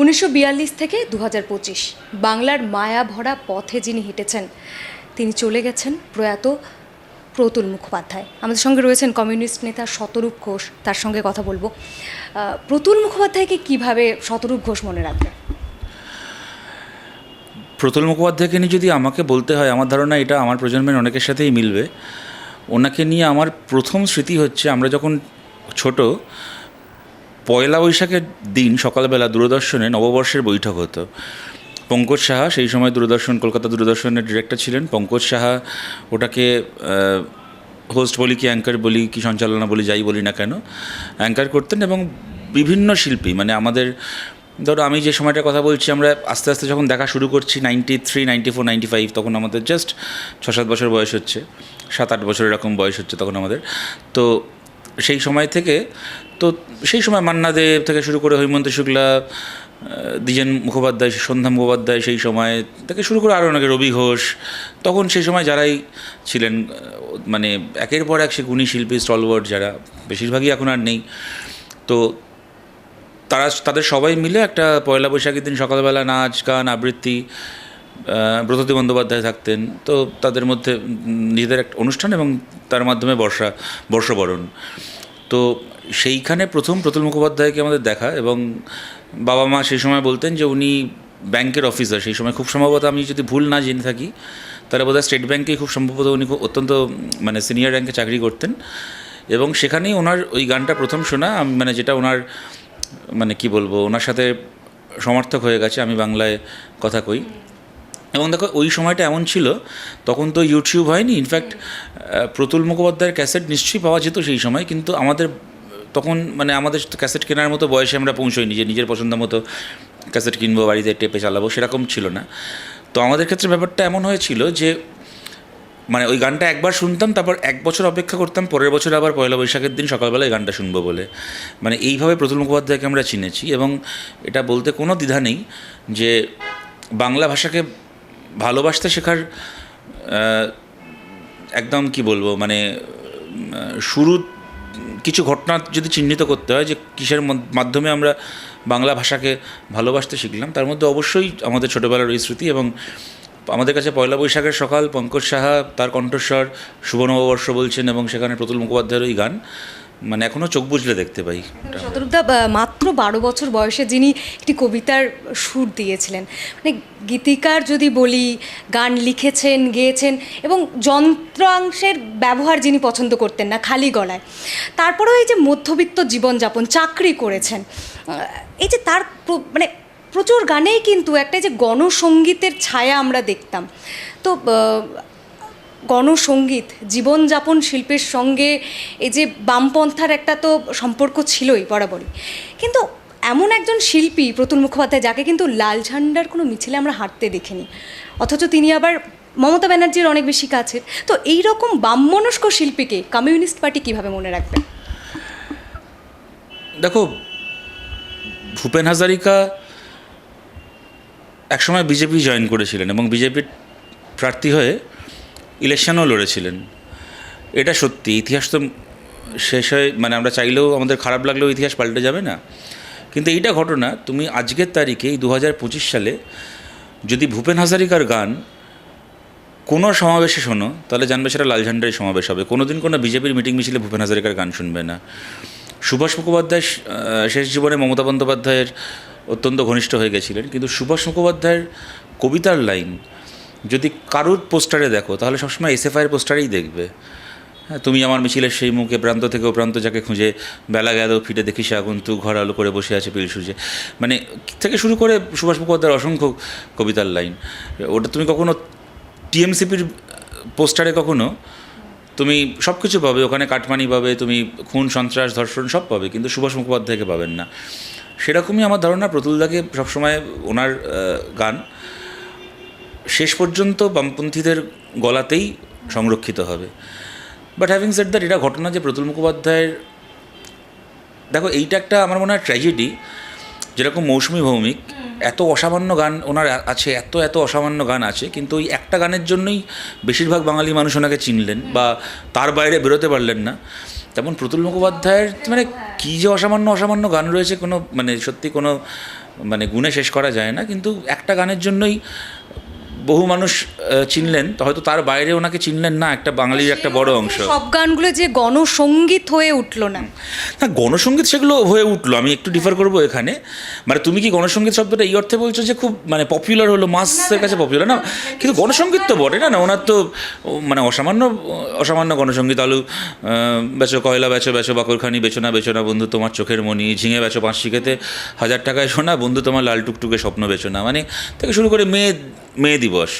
উনিশশো বিয়াল্লিশ থেকে দু বাংলার মায়া ভরা পথে যিনি হেঁটেছেন, তিনি চলে গেছেন প্রয়াত প্রতুল মুখোপাধ্যায়। আমাদের সঙ্গে রয়েছেন কমিউনিস্ট নেতা শতরূপ ঘোষ, তার সঙ্গে কথা বলব। প্রতুল মুখোপাধ্যায়কে কীভাবে শতরূপ ঘোষ মনে রাখবে প্রতুল মুখোপাধ্যায়কে নিয়ে যদি আমাকে বলতে হয়, আমার ধারণা এটা আমার প্রজন্মের অনেকের সাথেই মিলবে। ওনাকে নিয়ে আমার প্রথম স্মৃতি হচ্ছে, আমরা যখন ছোট পয়লা বৈশাখের দিন সকালবেলা দূরদর্শনে নববর্ষের বৈঠক হতো। পঙ্কজ সাহা সেই সময় দূরদর্শন, কলকাতা দূরদর্শনের ডিরেক্টর ছিলেন। পঙ্কজ সাহা ওটাকে হোস্ট বলি কি অ্যাঙ্কার বলি কি, সঞ্চালনা বলি, যাই বলি না কেন অ্যাঙ্কার করতেন এবং বিভিন্ন শিল্পী মানে আমাদের, ধরো আমি যে সময়টার কথা বলছি, আমরা আস্তে আস্তে যখন দেখা শুরু করছি ninety three ninety four ninety five তখন আমাদের জাস্ট ছ সাত বছর বয়স হচ্ছে, সাত আট বছর এরকম বয়স হচ্ছে তখন আমাদের। তো সেই সময় থেকে তো সেই সময় মান্না দেব থেকে শুরু করে হৈমন্ত শুক্লা দ্বিজেন মুখোপাধ্যায়, সন্ধ্যা মুখোপাধ্যায় সেই সময় থেকে শুরু করে আরও অনেকে, রবি ঘোষ, তখন সেই সময় যারাই ছিলেন মানে একের পর এক সে গুণী শিল্পী, স্টলওয়ার্ড যারা, বেশিরভাগই এখন আর নেই। তো তারা, তাদের সবাই মিলে একটা পয়লা বৈশাখের দিন সকালবেলা নাচ, গান, আবৃত্তি ব্রততী বন্দ্যোপাধ্যায় থাকতেন। তো তাদের মধ্যে নিজেদের একটা অনুষ্ঠান এবং তার মাধ্যমে বর্ষা, বর্ষবরণ। তো সেইখানে প্রথম প্রতুল মুখোপাধ্যায়কে আমাদের দেখা এবং বাবা মা সেই সময় বলতেন যে উনি ব্যাংকের অফিসার, সেই সময় খুব সম্ভবত আমি যদি ভুল না জেনে থাকি, তাহলে বোধহয় স্টেট ব্যাংকেই খুব সম্ভবত উনি অত্যন্ত মানে সিনিয়র র্যাঙ্কে চাকরি করতেন। এবং সেখানেই ওনার ওই গানটা প্রথম শোনা মানে যেটা ওনার মানে কি বলব, ওনার সাথে সমর্থক হয়ে গেছে, আমি বাংলায় কথা কই। এবং দেখো, ওই সময়টা এমন ছিল, তখন তো ইউটিউব হয়নি। ইনফ্যাক্ট প্রতুল মুখোপাধ্যায়ের ক্যাসেট নিশ্চয়ই পাওয়া যেত সেই সময়, কিন্তু আমাদের তখন মানে আমাদের ক্যাসেট কেনার মতো বয়সে আমরা পৌঁছইনি যে নিজের পছন্দ মতো ক্যাসেট কিনবো, বাড়িতে টেপে চালাবো, সেরকম ছিল না। তো আমাদের ক্ষেত্রে ব্যাপারটা এমন হয়েছিল যে মানে ওই গানটা একবার শুনতাম, তারপর এক বছর অপেক্ষা করতাম, পরের বছর আবার পয়লা বৈশাখের দিন সকালবেলা এই গানটা শুনব বলে। মানে এইভাবে প্রতুল মুখোপাধ্যায়কে আমরা চিনেছি এবং এটা বলতে কোনো দ্বিধা নেই যে বাংলা ভাষাকে ভালোবাসতে শেখার একদম কি বলব মানে শুরু কিছু ঘটনা যদি চিহ্নিত করতে হয় যে কিসের মাধ্যমে আমরা বাংলা ভাষাকে ভালোবাসতে শিখলাম, তার মধ্যে অবশ্যই আমাদের ছোটোবেলার ওই স্মৃতি এবং আমাদের কাছে পয়লা বৈশাখের সকাল, পঙ্কজ সাহা, তার কণ্ঠস্বর, শুভ নববর্ষ বলছেন এবং সেখানে প্রতুল মুখোপাধ্যায়ের ওই গান। মানে এখনও চোখ বুঝলে দেখতে পাই। শতরূপদা মাত্র বারো বছর বয়সে যিনি একটি কবিতার সুর দিয়েছিলেন। মানে গীতিকার যদি বলি, গান লিখেছেন, গেয়েছেন এবং যন্ত্রাংশের ব্যবহার যিনি পছন্দ করতেন না, খালি গলায়। তারপরেও এই যে মধ্যবিত্ত জীবনযাপন, চাকরি করেছেন এই যে তার মানে প্রচুর গানেই কিন্তু একটা যে গণসঙ্গীতের ছায়া আমরা দেখতাম। তো গণসঙ্গীত জীবনযাপন শিল্পের সঙ্গে এই যে বামপন্থার একটা তো সম্পর্ক ছিলই বরাবরই। কিন্তু এমন একজন শিল্পী প্রতুল মুখোপাধ্যায় যাকে কিন্তু লাল ঝান্ডার কোনো মিছিলে আমরা হাঁটতে দেখিনি। অথচ তিনি আবার মমতা ব্যানার্জির অনেক বেশি কাছের তো এই রকম বামমনস্ক শিল্পীকে কমিউনিস্ট পার্টি কীভাবে মনে রাখবে? দেখো, ভূপেন হাজারিকা একসময় বিজেপি জয়েন করেছিলেন এবং বিজেপির প্রার্থী হয়ে ইলেকশনও লড়েছিলেন। এটা সত্যি, ইতিহাস তো শেষ হয়ে মানে আমরা চাইলেও আমাদের খারাপ লাগলেও ইতিহাস পাল্টে যাবে না। কিন্তু এইটা ঘটনা, তুমি আজকের তারিখে দু হাজার পঁচিশ সালে যদি ভূপেন হাজারিকার গান কোনো সমাবেশে শোনো, তাহলে জানবে সেটা লাল ঝান্ডারই সমাবেশ হবে। কোনো দিন কোনো বিজেপির মিটিং মিছিলে ভূপেন হাজারিকার গান শুনবে না। সুভাষ মুখোপাধ্যায় শেষ জীবনে মমতা বন্দ্যোপাধ্যায়ের অত্যন্ত ঘনিষ্ঠ হয়ে গেছিলেন, কিন্তু সুভাষ মুখোপাধ্যায়ের কবিতার লাইন যদি কারুর পোস্টারে দেখো, তাহলে সবসময় এসএফআইয়ের পোস্টারেই দেখবে। হ্যাঁ তুমি আমার মিছিলের সেই মুখে প্রান্ত থেকে ও প্রান্ত যাকে খুঁজে, বেলা গেল ফিটে দেখি সে তু ঘর আলো করে বসে আছে পিল সুজে। মানে থেকে শুরু করে সুভাষ মুখোপাধ্যায়ের অসংখ্য কবিতার লাইন। ওটা তুমি কখনো টিএমসিপির পোস্টারে কখনো? তুমি সব কিছু পাবে, ওখানে কাটমানি পাবে, তুমি খুন, সন্ত্রাস, ধর্ষণ সব পাবে, কিন্তু সুভাষ মুখোপাধ্যায়কে পাবেন না। সেরকমই আমার ধারণা প্রতুলদাকে সবসময় ওনার গান। শেষ পর্যন্ত বামপন্থীদের গলাতেই সংরক্ষিত হবে। বাট হ্যাভিং সেট দ্যাট এটা ঘটনা যে প্রতুল মুখোপাধ্যায়ের দেখো এইটা একটা আমার মনে হয় ট্র্যাজেডি যেরকম মৌসুমী ভৌমিক এত অসামান্য গান ওনার আছে এত এত অসামান্য গান আছে কিন্তু ওই একটা গানের জন্যই বেশিরভাগ বাঙালি মানুষ ওনাকে চিনলেন বা তার বাইরে বেরোতে পারলেন না। তেমন প্রতুল মুখোপাধ্যায়ের মানে কী যে অসামান্য অসামান্য গান রয়েছে কোনো মানে সত্যি কোনো মানে গুণে শেষ করা যায় না কিন্তু একটা গানের জন্যই বহু মানুষ চিনলেন হয়তো তার বাইরে ওনাকে চিনলেন না একটা বাঙালির একটা বড় অংশ। সব গানগুলো যে গণসঙ্গীত হয়ে উঠল না। না গণসঙ্গীত সেগুলো হয়ে উঠল আমি একটু ডিফার করব এখানে। মানে তুমি কি গণসঙ্গীত শব্দটা এই অর্থে বলছো যে খুব মানে পপুলার হলো মাসের কাছে পপুলার না কিন্তু গণসঙ্গীত তো বটে না না ওনার তো মানে অসামান্য অসামান্য গণসঙ্গীত আলু বেচো কয়লা বেচো বেচো বাকরখানি বেচো না বেচো না বন্ধু তোমার চোখের মনি ঝিঙে বেচো পাঁচ শিখেতে হাজার টাকায় শোনা বন্ধু তোমার লাল টুকটুকে স্বপ্ন বেচো না। মানে থেকে শুরু করে মেয়ে মেয়ে দিবস।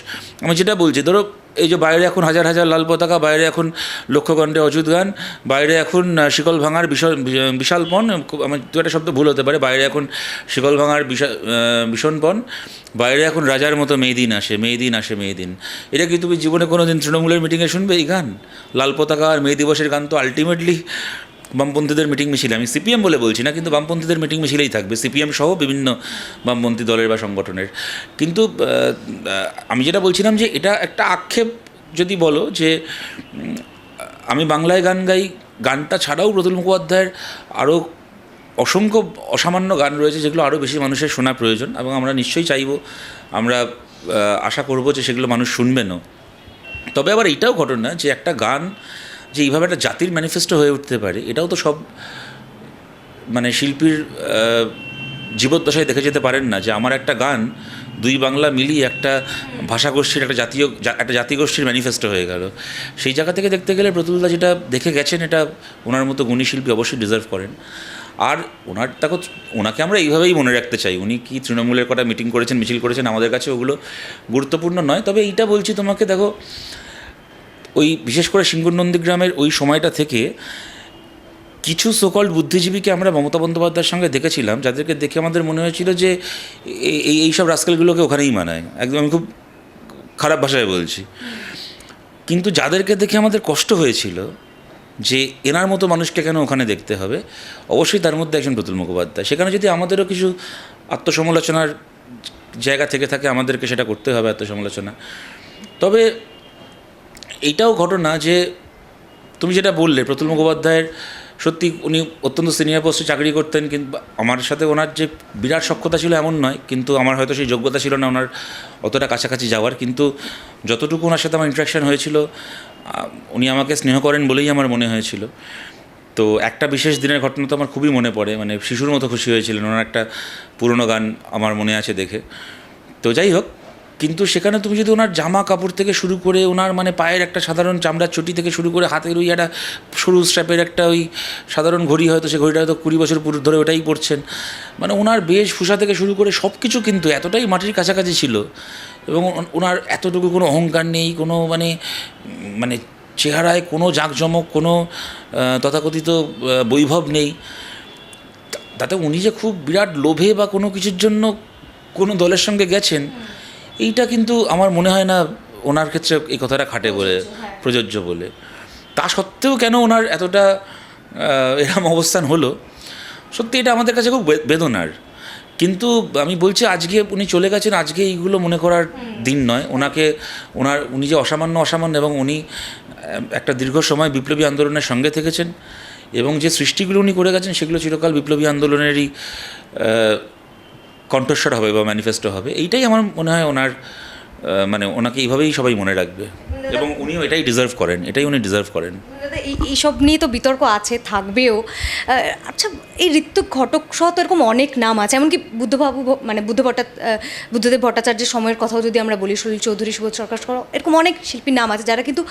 আমি যেটা বলছি, ধরো এই যে বাইরে এখন হাজার হাজার লাল পতাকা, বাইরে এখন লক্ষ্যকণ্ঠে অযুত গান, বাইরে এখন শিকল ভাঙার বিশাল বিশাল পণ আমার দু একটা শব্দ ভুল হতে পারে, বাইরে এখন শিকল ভাঙার বিশাল ভীষণ পণ বাইরে এখন রাজার মতো মেয়েদিন আসে মেয়েদিন আসে মেয়েদিন এটা কি তুমি জীবনে কোনো দিন তৃণমূলের মিটিংয়ে শুনবে এই গান? লাল পতাকা আর মে দিবসের গান তো আলটিমেটলি বামপন্থীদের মিটিং মিছিলে, আমি সিপিএম বলে বলছি না, কিন্তু বামপন্থীদের মিটিং মিছিলেই থাকবে। সিপিএম সহ বিভিন্ন বামপন্থী দলের বা সংগঠনের। কিন্তু আমি যেটা বলছিলাম যে এটা একটা আক্ষেপ যদি বলো যে আমি বাংলায় গান গাই, গানটা ছাড়াও প্রতুল মুখোপাধ্যায়ের আরও অসংখ্য অসামান্য গান রয়েছে, যেগুলো আরও বেশি মানুষের শোনা প্রয়োজন এবং আমরা নিশ্চয়ই চাইব, আমরা আশা করব যে সেগুলো মানুষ শুনবেনও। তবে আবার এটাও ঘটনা যে একটা গান যে এইভাবে একটা জাতির ম্যানিফেস্টো হয়ে উঠতে পারে, এটাও তো সব মানে শিল্পীর জীবদ্দশায় দেখে যেতে পারেন না যে আমার একটা গান, দুই বাংলা মিলিয়ে একটা ভাষাগোষ্ঠীর, একটা জাতীয় একটা জাতিগোষ্ঠীর ম্যানিফেস্টো হয়ে গেল। সেই জায়গা থেকে দেখতে গেলে প্রতুলদা যেটা দেখে গেছেন, এটা ওনার মতো গুণী শিল্পী অবশ্যই ডিজার্ভ করেন। আর ওনার তাকে ওনাকে আমরা এইভাবেই মনে রাখতে চাই। উনি কি তৃণমূলের কটা মিটিং করেছেন, মিছিল করেছেন, আমাদের কাছে ওগুলো গুরুত্বপূর্ণ নয়। তবে এইটা বলছি তোমাকে, দেখো ওই, বিশেষ করে সিঙ্গুর নন্দীগ্রামের ওই সময়টা থেকে কিছু সকল বুদ্ধিজীবীকে আমরা মমতা বন্দ্যোপাধ্যায়ের সঙ্গে দেখেছিলাম, যাদেরকে দেখে আমাদের মনে হয়েছিল যে এই- এই এইসব রাস্কেলগুলোকে ওখানেই মানায়। একদম আমি খুব খারাপ ভাষায় বলছি। কিন্তু যাদেরকে দেখে আমাদের কষ্ট হয়েছিল যে এনার মতো মানুষকে কেন ওখানে দেখতে হবে, অবশ্যই তার মধ্যে একজন প্রতুল মুখোপাধ্যায়। সেখানে যদি আমাদেরও কিছু আত্মসমালোচনার জায়গা থেকে থাকে, আমাদেরকে সেটা করতে হবে আত্মসমালোচনা। তবে এইটাও ঘটনা যে তুমি যেটা বললে, প্রতুল মুখোপাধ্যায়ের সত্যি উনি অত্যন্ত সিনিয়র পোস্টে চাকরি করতেন, কিন্তু আমার সাথে ওনার যে বিরাট সক্ষতা ছিল এমন নয়, কিন্তু আমার হয়তো সেই যোগ্যতা ছিল না ওনার অতটা কাছাকাছি যাওয়ার, কিন্তু যতটুকু ওনার সাথে আমার ইন্টারাকশান হয়েছিল উনি আমাকে স্নেহ করেন বলেই আমার মনে হয়েছিল। তো একটা বিশেষ দিনের ঘটনা তো আমার খুবই মনে পড়ে মানে শিশুর মতো খুশি হয়েছিলেন, ওনার একটা পুরনো গান আমার মনে আছে দেখে। তো যাই হোক কিন্তু সেখানে তুমি যদি ওনার জামা কাপড় থেকে শুরু করে ওনার মানে পায়ের একটা সাধারণ চামড়ার চটি থেকে শুরু করে হাতের ওই একটা সরু স্ট্র্যাপের একটা ওই সাধারণ ঘড়ি হয়তো, সে ঘড়িটা হয়তো কুড়ি বছর পুরো ধরে ওটাই পরছেন। মানে ওনার বেশভূষা থেকে শুরু করে সব কিছু কিন্তু এতটাই মাটির কাছাকাছি ছিল এবং ওনার এতটুকু কোনো অহংকার নেই, কোনো মানে মানে চেহারায় কোনো জাঁকজমক, কোনো তথাকথিত বৈভব নেই। তাতে উনি যে খুব বিরাট লোভে বা কোনো কিছুর জন্য কোনো দলের সঙ্গে গেছেন এইটা কিন্তু আমার মনে হয় না ওনার ক্ষেত্রে এই কথাটা খাটে বলে প্রযোজ্য বলে। তা সত্ত্বেও কেন ওনার এতটা এরম অবস্থান হলো? সত্যি এটা আমাদের কাছে খুব বেদনার। কিন্তু আমি বলছি আজকে উনি চলে গেছেন আজকে এইগুলো মনে করার দিন নয়। ওনাকে ওনার উনি যে অসামান্য অসামান্য এবং উনি একটা দীর্ঘ সময় বিপ্লবী আন্দোলনের সঙ্গে থেকেছেন এবং যে সৃষ্টিগুলো উনি করে গেছেন সেগুলো চিরকাল বিপ্লবী আন্দোলনেরই কণ্ঠস্বর হবে বা ম্যানিফেস্টো হবে এইটাই আমার মনে হয় ওনার মানে ওনাকে এইভাবেই সবাই মনে রাখবে। এবং উনিও এটাই ডিজার্ভ করেন এটাই উনি ডিজার্ভ করেন। এইসব নিয়ে তো বিতর্ক আছে থাকবেও। আচ্ছা এই ঋত্বিক ঘটক সহ তো এরকম অনেক নাম আছে এমনকি বুদ্ধবাবু মানে বুদ্ধ ভট্টা বুদ্ধদেব ভট্টাচার্যের সময়ের কথাও যদি আমরা বলি সলিল চৌধুরী সুবোধ সরকার এরকম অনেক শিল্পীর নাম আছে যারা কিন্তু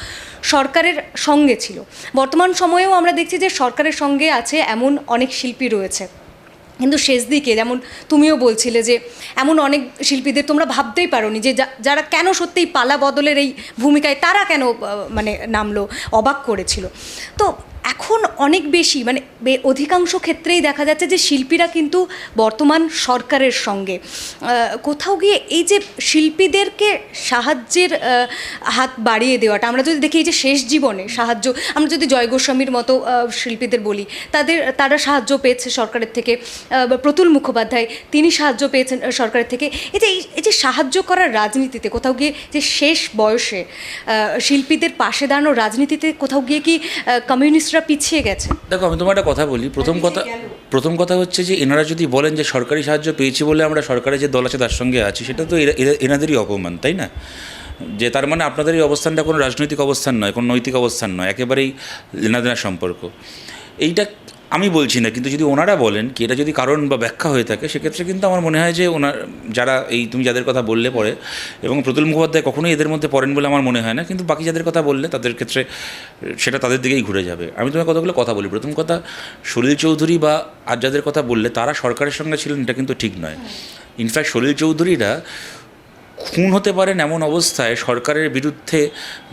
সরকারের সঙ্গে ছিল। বর্তমান সময়েও আমরা দেখছি যে সরকারের সঙ্গে আছে এমন অনেক শিল্পী রয়েছে। কিন্তু শেষ দিকে যেমন তুমিও বলছিলে যে এমন অনেক শিল্পীদের তোমরা ভাবতেই পারোনি যে যারা কেন সত্যিই পালা বদলের এই ভূমিকায় তারা কেন মানে নামলো, অবাক করেছিল। তো এখন অনেক বেশি মানে অধিকাংশ ক্ষেত্রেই দেখা যাচ্ছে যে শিল্পীরা কিন্তু বর্তমান সরকারের সঙ্গে। কোথাও গিয়ে এই যে শিল্পীদেরকে সাহায্যের হাত বাড়িয়ে দেওয়াটা, আমরা যদি দেখি এই যে শেষ জীবনে সাহায্য, আমরা যদি জয় গোস্বামীর মতো শিল্পীদের বলি, তাদের, তারা সাহায্য পেয়েছে সরকারের থেকে প্রতুল মুখোপাধ্যায়, তিনি সাহায্য পেয়েছেন সরকারের থেকে। এই যে, এই- যে সাহায্য করার রাজনীতিতে কোথাও গিয়ে যে শেষ বয়সে শিল্পীদের পাশে দাঁড়ানোর রাজনীতিতে কোথাও গিয়ে কি কমিউনিস্টরা কিছুটা পিছিয়ে গেছে। দেখো আমি তোমার একটা কথা বলি। প্রথম কথা প্রথম কথা হচ্ছে যে এনারা যদি বলেন যে সরকারি সাহায্য পেয়েছি বলে আমরা সরকারের যে দল আছে তার সঙ্গে আছি সেটা তো এনাদেরই অপমান তাই না? যে তার মানে আপনাদের এই অবস্থানটা কোনো রাজনৈতিক অবস্থান নয় কোনো নৈতিক অবস্থান নয় একেবারেই লেনাদেনা সম্পর্ক। এইটা আমি বলছি না কিন্তু যদি ওনারা বলেন কি এটা যদি কারণ বা ব্যাখ্যা হয়ে থাকে সেক্ষেত্রে কিন্তু আমার মনে হয় যে ওনার যারা এই তুমি যাদের কথা বললে পরে এবং প্রতুল মুখোপাধ্যায় কখনোই এদের মধ্যে পড়েন বলে আমার মনে হয় না কিন্তু বাকি যাদের কথা বললে তাদের ক্ষেত্রে সেটা তাদের দিকেই ঘুরে যাবে। আমি তোমার কতগুলো কথা বলি? প্রথম কথা সলিল চৌধুরী বা আর যাদের কথা বললে তারা সরকারের সঙ্গে ছিলেন এটা কিন্তু ঠিক নয়। ইনফ্যাক্ট সলিল চৌধুরীরা খুন হতে পারেন এমন অবস্থায় সরকারের বিরুদ্ধে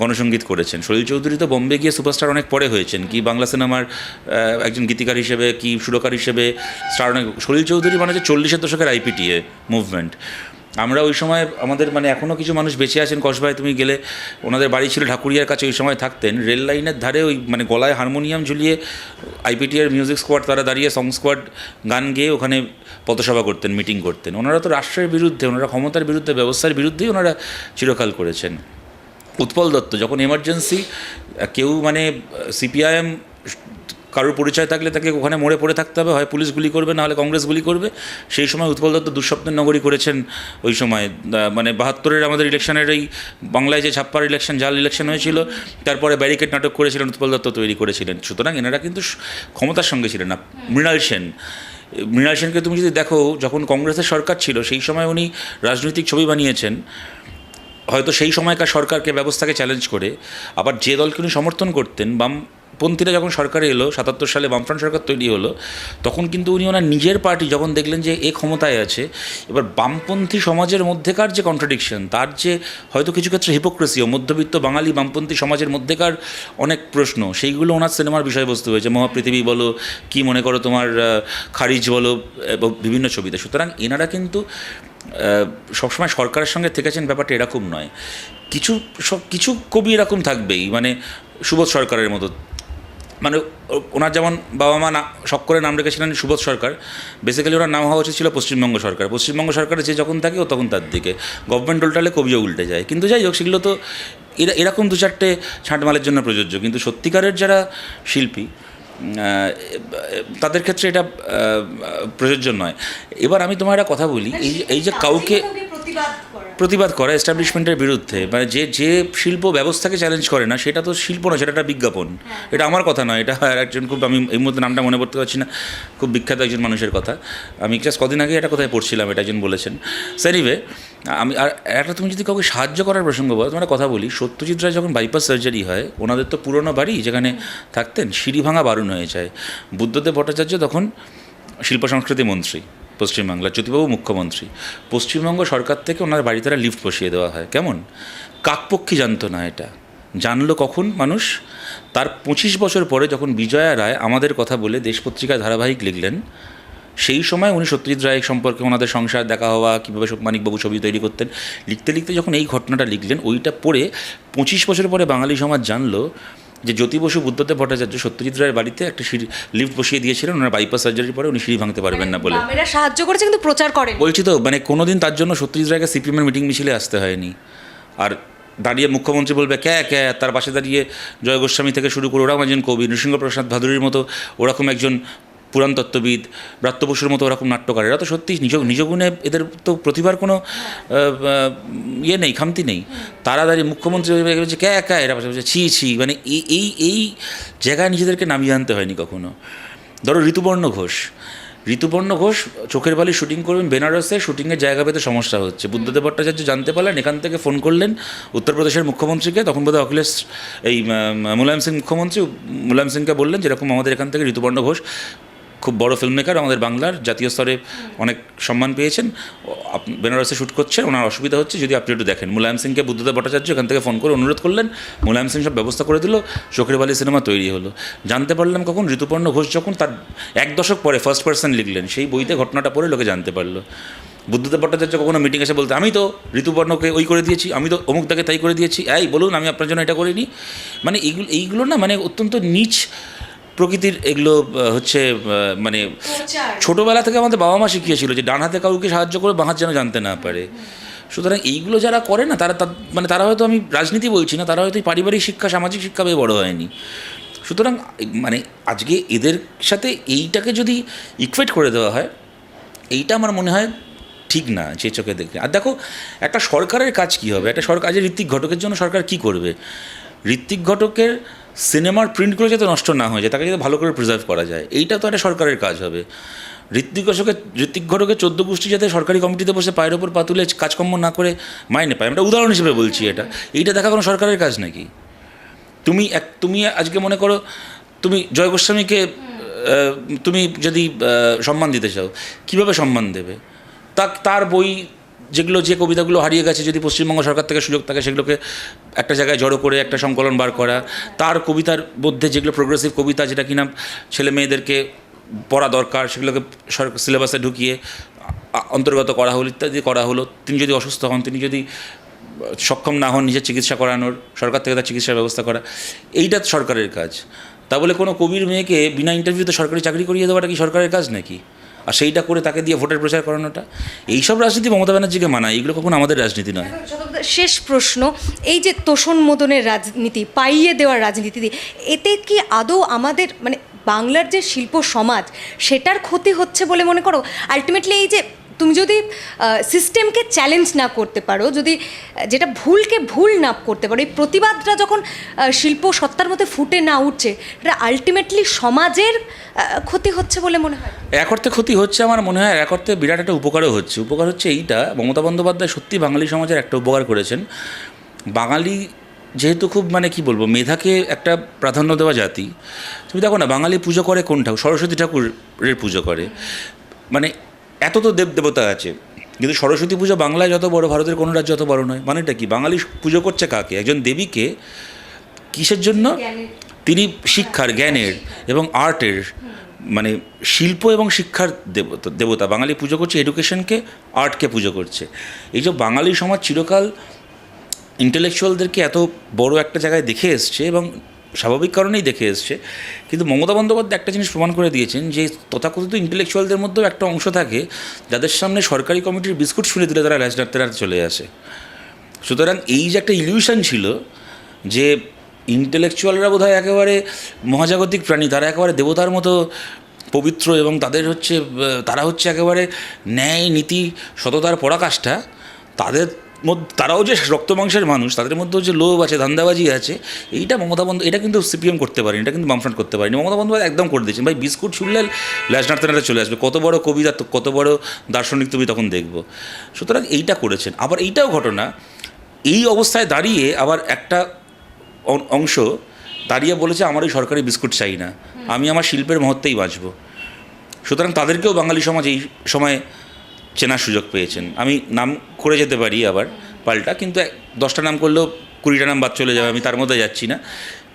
গণসঙ্গীত করেছেন। সলিল চৌধুরী তো বোম্বে গিয়ে সুপারস্টার অনেক পরে হয়েছেন। কি বাংলা সিনেমার একজন গীতিকার হিসেবে, কি সুরকার হিসেবে, স্টার অনেক সলিল চৌধুরী মানে হচ্ছে চল্লিশের দশকের আইপিটিএ মুভমেন্ট আমরা ওই সময় আমাদের মানে এখনও কিছু মানুষ বেঁচে আছেন। কসবায় তুমি গেলে ওনাদের বাড়ি ছিল ঢাকুরিয়ার কাছে, ওই সময় থাকতেন। রেল লাইনের ধারে ওই মানে গলায় হারমোনিয়াম ঝুলিয়ে আইপিটিআর মিউজিক স্কোয়াড তারা দাঁড়িয়ে সং স্কোয়াড গান গেয়ে ওখানে পথসভা করতেন, মিটিং করতেন। ওনারা তো রাষ্ট্রের বিরুদ্ধে, ওনারা ক্ষমতার বিরুদ্ধে, ব্যবস্থার বিরুদ্ধেই ওনারা চিরকাল করেছেন। উৎপল দত্ত, যখন এমার্জেন্সি কেউ মানে সিপিআইএম কারোর পরিচয় থাকলে তাকে ওখানে মরে পড়ে থাকতে হবে, হয় পুলিশ গুলি করবে, নাহলে কংগ্রেস গুলি করবে। সেই সময় উৎপল দত্ত দুঃস্বপ্নের নগরী করেছেন ওই সময়। মানে বাহাত্তরের আমাদের ইলেকশনের এই বাংলায় যে ছাপ্পার ইলেকশন জাল ইলেকশন হয়েছিল, তারপরে ব্যারিকেড নাটক করেছিলেন উৎপল দত্ত, তৈরি করেছিলেন। সুতরাং এনারা কিন্তু ক্ষমতার সঙ্গে ছিলেন না। মৃণাল সেন, মৃণাল সেনকে তুমি যদি দেখো, যখন কংগ্রেসের সরকার ছিল, সেই সময় উনি রাজনৈতিক ছবি বানিয়েছেন। হয়তো সেই সময়কার সরকারকে ব্যবস্থাকে চ্যালেঞ্জ করে, আবার যে দলকে উনি সমর্থন করতেন বামপন্থীরা যখন সরকারে এলো, সাতাত্তর সালে বামফ্রন্ট সরকার তৈরি হলো, তখন কিন্তু উনি ওনার নিজের পার্টি যখন দেখলেন যে এ ক্ষমতায় আছে, এবার বামপন্থী সমাজের মধ্যেকার যে কন্ট্রাডিকশন তার যে হয়তো কিছু ক্ষেত্রে হিপোক্রেসিও মধ্যবিত্ত বাঙালি বামপন্থী সমাজের মধ্যেকার অনেক প্রশ্ন, সেইগুলো ওনার সিনেমার বিষয়বস্তু হয়েছে। মহাপৃথিবী বলো, কি মনে করো তোমার খারিজ বলো, এবং বিভিন্ন ছবিতে। সুতরাং এনারা কিন্তু সবসময় সরকারের সঙ্গে থেকেছেন ব্যাপারটা এরকম নয়। কিছু সব কিছু কবি এরকম থাকবেই মানে সুবোধ সরকারের মতো। মানে ওনার যেমন বাবা মা না শখ করে নাম রেখেছিলেন সুবোধ সরকার বেসিক্যালি ওনার নাম হওয়া উচিত ছিল পশ্চিমবঙ্গ সরকার। পশ্চিমবঙ্গ সরকারের যে যখন থাকে ও তখন তার দিকে। গভর্নমেন্ট উল্টালে কবিও উল্টে যায়। কিন্তু যাই হোক সেগুলো তো এরা এরকম দু চারটে ছাঁটমালের জন্য প্রযোজ্য। কিন্তু সত্যিকারের যারা শিল্পী তাদের ক্ষেত্রে এটা প্রযোজ্য নয়। এবার আমি তোমার একটা কথা বলি এই এই যে কাউকে প্রতিবাদ করা। এস্টাবলিশমেন্টের বিরুদ্ধে। মানে যে যে শিল্প ব্যবস্থাকে চ্যালেঞ্জ করে না সেটা তো শিল্প না সেটা একটা বিজ্ঞাপন। এটা আমার কথা নয় এটা আর একজন খুব আমি এই মুহূর্তে নামটা মনে করতে পারছি না খুব বিখ্যাত একজন মানুষের কথা। আমি জাস্ট কদিন আগে এটা কোথায় পড়ছিলাম এটা একজন বলেছেন। সেনিভে আমি আর একটা তুমি যদি কাউকে সাহায্য করার প্রসঙ্গ বলো তোমার কথা বলি সত্যজিৎ রায় যখন বাইপাস সার্জারি হয় ওনাদের তো পুরনো বাড়ি যেখানে থাকতেন সিঁড়ি ভাঙা বারণ হয়ে যায়। বুদ্ধদেব ভট্টাচার্য তখন শিল্প সংস্কৃতি মন্ত্রী। পশ্চিমবাংলার জ্যোতিবাবু মুখ্যমন্ত্রী। পশ্চিমবঙ্গ সরকার থেকে ওনার বাড়িতে একটা লিফট বসিয়ে দেওয়া হয়। কেমন? কাকপক্ষী জানতো না এটা। জানলো কখন মানুষ? তার পঁচিশ বছর পরে যখন বিজয়া রায় আমাদের কথা বলে দেশ পত্রিকায় ধারাবাহিক লিখলেন, সেই সময় উনি সত্যজিৎ রায় সম্পর্কে ওনাদের সংসার দেখা হওয়া, কীভাবে মানিকবাবু ছবি তৈরি করতেন, লিখতে লিখতে যখন এই ঘটনাটা লিখলেন, ওইটা পড়ে পঁচিশ বছর পরে বাঙালি সমাজ জানলো যে জ্যোতি বসু বুদ্ধদেব ভট্টাচার্য সত্যজিৎ রায়ের বাড়িতে একটা সিঁড়ি লিফট বসিয়ে দিয়েছিলেন ওনার বাইপাস সার্জারি পরে উনি সিঁড়ি ভাঙতে পারবেন না বলে। বামেরা সাহায্য করেছে কিন্তু প্রচার করে বলছি তো মানে কোনোদিন তার জন্য সত্যজিৎ রায়কে সিপিএমের মিটিং মিছিলে আসতে হয়নি। আর দাঁড়িয়ে মুখ্যমন্ত্রী বলবে ক্যা ক্যা তার পাশে দাঁড়িয়ে জয় গোস্বামী থেকে শুরু করে ওরাও একজন কবি নৃসিংহ প্রসাদ ভাদুরীর মতো ওরকম একজন পুরাণ তত্ত্ববিদ ব্রাত্য মতো ওরকম নাট্যকার। এরা তো সত্যি নিজ নিজগুণে এদের তো প্রতিভার কোনো ইয়ে নেই, খামতি নেই। তারা দাঁড়িয়ে মুখ্যমন্ত্রী বলছে ক্যা ক্যা এরা বলছে ছি ছি মানে এই এই এই জায়গায় নিজেদেরকে নামিয়ে আনতে হয়নি কখনো। ধরো ঋতুবর্ণ ঘোষ। ঋতুপর্ণ ঘোষ চোখের বালি শুটিং করবেন, বেনারসে শুটিংয়ের জায়গা পেতে সমস্যা হচ্ছে। বুদ্ধদেব ভট্টাচার্য জানতে পারলেন, এখান থেকে ফোন করলেন উত্তরপ্রদেশের মুখ্যমন্ত্রীকে, তখন বোধহয় অখিলেশ এই মুলায়ম সিং মুখ্যমন্ত্রী মুলায়ম সিংকে বললেন যেরকম আমাদের এখান থেকে ঋতুপর্ণ ঘোষ খুব বড় ফিল্ম মেকার আমাদের বাংলার, জাতীয় স্তরে অনেক সম্মান পেয়েছেন। বেনারসে শ্যুট করছেন, ওনার অসুবিধা হচ্ছে, যদি আপনি একটু দেখেন। মুলায়ম সিংকে বুদ্ধদেব ভট্টাচার্য এখান থেকে ফোন করে অনুরোধ করলেন, মুলায়ম সিং সব ব্যবস্থা করে দিল চোখের বালি সিনেমা তৈরি হলো। জানতে পারলাম কখন, ঋতুপর্ণ ঘোষ যখন তার এক দশক পরে ফার্স্ট পার্সন লিখলেন, সেই বইতে ঘটনাটা পড়ে লোকে জানতে পারল। বুদ্ধদেব ভট্টাচার্য কখনো মিটিং এসে বলতে, আমি তো ঋতুপর্ণকে ওই করে দিয়েছি, আমি তো অমুক তাকে তাই করে দিয়েছি, এই বলুন, আমি আপনার জন্য এটা করিনি। মানে এইগুলো এইগুলো না মানে অত্যন্ত নিচ প্রকৃতির এগুলো হচ্ছে মানে ছোটোবেলা থেকে আমাদের বাবা মা শিখিয়েছিল যে ডান হাতে কাউকে সাহায্য করে বাঁ হাত যেন জানতে না পারে। সুতরাং এইগুলো যারা করে না তারা মানে তারা হয়তো আমি রাজনীতি বলছি না তারা হয়তো পারিবারিক শিক্ষা সামাজিক শিক্ষা পেয়ে বড়ো হয়নি। সুতরাং মানে আজকে এদের সাথে এইটাকে যদি ইকুয়েট করে দেওয়া হয় এইটা আমার মনে হয় ঠিক না যে চোখে দেখে আর দেখো একটা সরকারের কাজ কী হবে? একটা সরকার আজ ঋত্বিক ঘটকের জন্য সরকার কী করবে? ঋত্বিক ঘটকের সিনেমার প্রিন্টগুলো যাতে নষ্ট না হয়ে যায় তাকে যাতে ভালো করে প্রিজার্ভ করা যায় এইটা তো একটা সরকারের কাজ হবে। ঋত্বিক ঘটকের ঋত্বিক ঘটকের চোদ্দ গোষ্ঠী যাতে সরকারি কমিটিতে বসে পায়ের ওপর পাতুলে কাজকর্ম না করে মাইনে পায়। আমরা উদাহরণ হিসেবে বলছি এটা। এইটা দেখা কোনো সরকারের কাজ নাকি? তুমি এক তুমি আজকে মনে করো তুমি জয় গোস্বামীকে তুমি যদি সম্মান দিতে চাও কীভাবে সম্মান দেবে? তা তার বই যেগুলো যে কবিতাগুলো হারিয়ে গেছে, যদি পশ্চিমবঙ্গ সরকার থেকে সুযোগ থাকে, সেগুলোকে একটা জায়গায় জড়ো করে, একটা সংকলন বার করা, তার কবিতার মধ্যে যেগুলো প্রোগ্রেসিভ কবিতা, যেটা কিনা ছেলে মেয়েদেরকে পড়া দরকার, সেগুলোকে সিলেবাসে ঢুকিয়ে অন্তর্গত করা হলো, ইত্যাদি করা হলো, তিনি যদি অসুস্থ হন, তিনি যদি সক্ষম না হন নিজের চিকিৎসা করানোর, সরকার থেকে তার চিকিৎসার ব্যবস্থা করা, এইটা সরকারের কাজ। তা বলে কোনো কবির মেয়েকে বিনা ইন্টারভিউতে সরকারি চাকরি করিয়ে দেওয়াটা কি সরকারের কাজ নাকি? আর সেইটা করে তাকে দিয়ে ভোটের প্রচার করানোটা, এইসব রাজনীতি মমতা ব্যানার্জিকে মানায়, এগুলো কখনো আমাদের রাজনীতি নয়। শেষ প্রশ্ন, এই যে তোষণ মোদনের রাজনীতি, পাইয়ে দেওয়ার রাজনীতি, এতে কি আদৌ আমাদের মানে বাংলার যে শিল্প সমাজ, সেটার ক্ষতি হচ্ছে বলে মনে করো? আলটিমেটলি এই যে তুমি যদি সিস্টেমকে চ্যালেঞ্জ না করতে পারো, যদি যেটা ভুলকে ভুল না করতে পারো, এই প্রতিবাদটা যখন শিল্প সত্তার মধ্যে ফুটে না উঠছে, এটা আলটিমেটলি সমাজের ক্ষতি হচ্ছে বলে মনে হয়? এক অর্থে ক্ষতি হচ্ছে আমার মনে হয় এক অর্থে বিরাট একটা উপকারও হচ্ছে। উপকার হচ্ছে এইটা, মমতা বন্দ্যোপাধ্যায় সত্যি বাঙালি সমাজের একটা উপকার করেছেন। বাঙালি যেহেতু খুব মানে কি বলব, মেধাকে একটা প্রাধান্য দেওয়া জাতি, তুমি দেখো না, বাঙালি পুজো করে কোন ঠাকুর সরস্বতী ঠাকুরের পুজো করে। মানে এত তো দেব দেবতা আছে। কিন্তু সরস্বতী পুজো বাংলায় যত বড়, ভারতের কোনো রাজ্য যত বড় নয়। মানেটা কি? বাঙালি পুজো করছে কাকে? একজন দেবীকে কিসের জন্য? তিনি শিক্ষার, জ্ঞানের এবং আর্টের মানে শিল্প এবং শিক্ষার দেবতা দেবতা। বাঙালি পুজো করছে এডুকেশনকে আর্টকে পুজো করছে। এই যে বাঙালি সমাজ চিরকাল ইন্টেলেকচুয়ালদেরকে এত বড় একটা জায়গায় দেখে এসছে এবং স্বাভাবিক কারণেই দেখে এসছে। কিন্তু মমতা বন্দ্যোপাধ্যায় একটা জিনিস প্রমাণ করে দিয়েছেন যে, তথাকথিত ইন্টেলেকচুয়ালদের মধ্যেও একটা অংশ থাকে, যাদের সামনে সরকারি কমিটির বিস্কুট শুনে দিলে তারা রাজনাথেরা চলে আসে। সুতরাং এই যে একটা ইলিউশন ছিল যে ইন্টেলেকচুয়ালরা বোধ হয় একেবারে মহাজাগতিক প্রাণী, তারা একেবারে দেবতার মতো পবিত্র এবং তাদের হচ্ছে, তারা হচ্ছে একেবারে ন্যায়, নীতি, সততার পরাকাষ্ঠা, তাদের তারাও যে রক্ত মাংসের মানুষ, তাদের মধ্যেও যে লোভ আছে, ধান্দাবাজি আছে, এইটা মমতা বন্দ, এটা কিন্তু সিপিএম করতে পারেনি, এটা কিন্তু বামফ্রন্ট করতে পারেনি। মমতা বন্দ্যোপাধ্যায় একদম করে দিয়েছেন। ভাই, বিস্কুট ছুড়লে ল্যাসনার্থনারা চলে আসবে। কত বড় কবিতা কত বড় দার্শনিক তুমি তখন দেখব। সুতরাং এইটা করেছেন। আবার এইটাও ঘটনা, এই অবস্থায় দাঁড়িয়ে আবার একটা অংশ দাঁড়িয়ে বলেছে, আমার ওই সরকারি বিস্কুট চাই না। আমি আমার শিল্পের মহত্বেই বাঁচব। সুতরাং তাদেরকেও বাঙালি সমাজ এই সময় চেনার সুযোগ পেয়েছেন। আমি নাম করে যেতে পারি আবার পাল্টা কিন্তু এক- দশটা নাম করলেও কুড়িটা নাম বাদ চলে যাবে আমি তার মধ্যে যাচ্ছি না।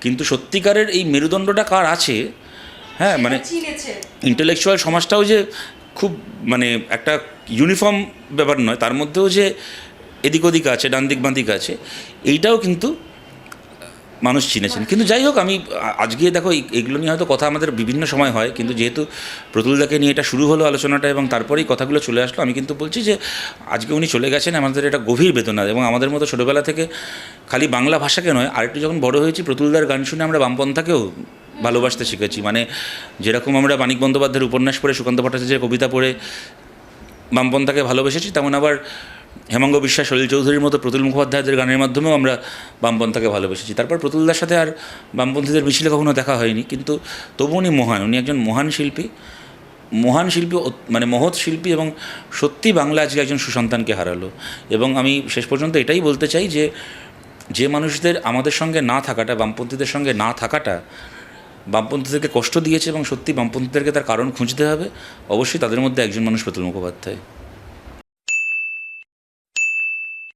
কিন্তু সত্যিকারের এই মেরুদণ্ডটা কার আছে? হ্যাঁ মানে ইন্টেলেকচুয়াল সমাজটাও যে খুব মানে একটা ইউনিফর্ম ব্যাপার নয় তার মধ্যেও যে এদিক ওদিক আছে ডান দিক বাঁ দিক আছে এইটাও কিন্তু মানুষ চিনেছেন। কিন্তু যাই হোক, আমি আজকে দেখো এগুলো নিয়ে হয়তো কথা আমাদের বিভিন্ন সময় হয়, কিন্তু যেহেতু প্রতুলদাকে নিয়ে এটা শুরু হলো আলোচনাটা এবং তারপরেই কথাগুলো চলে আসলো, আমি কিন্তু বলছি যে আজকে উনি চলে গেছেন, আমাদের এটা গভীর বেদনা এবং আমাদের মতো ছোটোবেলা থেকে খালি বাংলা ভাষাকে নয়, আরেকটু যখন বড় হয়েছি প্রতুলদার গান শুনে আমরা বামপন্থাকেও ভালোবাসতে শিখেছি। মানে যেরকম আমরা মানিক বন্দ্যোপাধ্যায়ের উপন্যাস পড়ে, সুকান্ত ভট্টাচার্যের কবিতা পড়ে বামপন্থাকে ভালোবেসেছি, তেমন আবার হেমাঙ্গ বিশ্বাস, সলিল চৌধুরীর মতো প্রতুল মুখোপাধ্যায়দের গানের মাধ্যমেও আমরা বামপন্থাকে ভালোবেসেছি। তারপর প্রতুলদার সাথে আর বামপন্থীদের মিছিলে কখনো দেখা হয়নি। কিন্তু তবু উনি মহান, উনি একজন মহান শিল্পী। মহান শিল্পী মানে মহৎ শিল্পী এবং সত্যি বাংলা আজকে একজন সুসন্তানকে হারালো। এবং আমি শেষ পর্যন্ত এটাই বলতে চাই যে যে মানুষদের আমাদের সঙ্গে না থাকাটা, বামপন্থীদের সঙ্গে না থাকাটা বামপন্থীদেরকে কষ্ট দিয়েছে এবং সত্যি বামপন্থীদেরকে তার কারণ খুঁজতে হবে। অবশ্যই তাদের মধ্যে একজন মানুষ প্রতুল মুখোপাধ্যায়।